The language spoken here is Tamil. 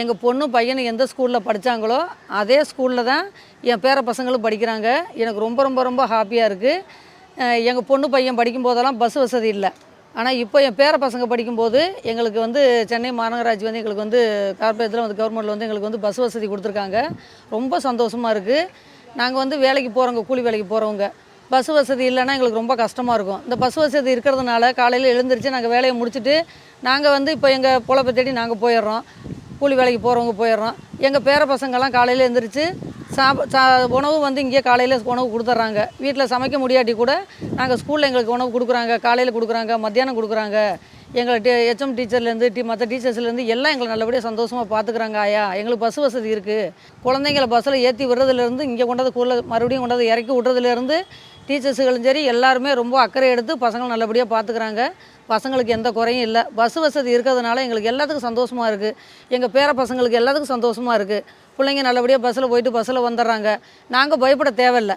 எங்கள் பொண்ணு பையனும் எந்த ஸ்கூலில் படித்தாங்களோ அதே ஸ்கூலில் தான் என் பேர பசங்களும் படிக்கிறாங்க. எனக்கு ரொம்ப ரொம்ப ரொம்ப ஹாப்பியாக இருக்குது எங்கள் பொண்ணு பையன் படிக்கும் போதெல்லாம் பஸ் வசதி இல்லை. ஆனால் இப்போ என் பேர பசங்க படிக்கும்போது எங்களுக்கு வந்து சென்னை மாநகராட்சி வந்து எங்களுக்கு வந்து கார்பரேட்டில் வந்து கவர்மெண்ட்டில் வந்து எங்களுக்கு வந்து பஸ் வசதி கொடுத்துருக்காங்க. ரொம்ப சந்தோஷமாக இருக்குது நாங்கள் வந்து வேலைக்கு போகிறவங்க கூலி வேலைக்கு போகிறவங்க பஸ் வசதி இல்லைன்னா எங்களுக்கு ரொம்ப கஷ்டமாக இருக்கும். இந்த பஸ் வசதி இருக்கிறதுனால காலையில் எழுந்திரிச்சு நாங்கள் வேலையை முடிச்சுட்டு நாங்கள் வந்து இப்போ எங்கள் பொழப்பை தேடி நாங்கள் போயிடுறோம். கூலி வேலைக்கு போகிறவங்க போயிடுறோம். எங்கள் பேர பசங்கள்லாம் காலையில் எழுந்திரிச்சு சாப்ப சா உணவு வந்து இங்கேயே காலையில் உணவு கொடுத்துட்றாங்க. வீட்டில் சமைக்க முடியாட்டி கூட நாங்கள் ஸ்கூலில் எங்களுக்கு உணவு கொடுக்குறாங்க. காலையில் கொடுக்குறாங்க மத்தியானம் கொடுக்குறாங்க. எங்களை டீ ஹெச்எம் டீச்சர்லேருந்து டீ மற்ற டீச்சர்ஸ்லேருந்து எல்லாம் எங்களை நல்லபடியாக சந்தோஷமாக பார்த்துக்குறாங்க ஆயா. எங்களுக்கு பஸ் வசதி இருக்குது குழந்தைங்கள பஸ்ஸில் ஏற்றி விடுறதுலேருந்து இங்கே கொண்டாந்து கூட மறுபடியும் கொண்டாந்து இறக்கி விட்றதுலேருந்து டீச்சர்ஸுகளும் சரி எல்லாருமே ரொம்ப அக்கறை எடுத்து பசங்களை நல்லபடியாக பார்த்துக்குறாங்க பசங்களுக்கு எந்த குறையும் இல்லை. பஸ் வசதி இருக்கிறதுனால எங்களுக்கு எல்லாத்துக்கும் சந்தோஷமாக இருக்குது எங்கள் பேர பசங்களுக்கு எல்லாத்துக்கும் சந்தோஷமாக இருக்குது பிள்ளைங்க நல்லபடியாக பஸ்ஸில் போயிட்டு பஸ்ஸில் வந்துடுறாங்க. நாங்கள் பயப்பட தேவையில்லை.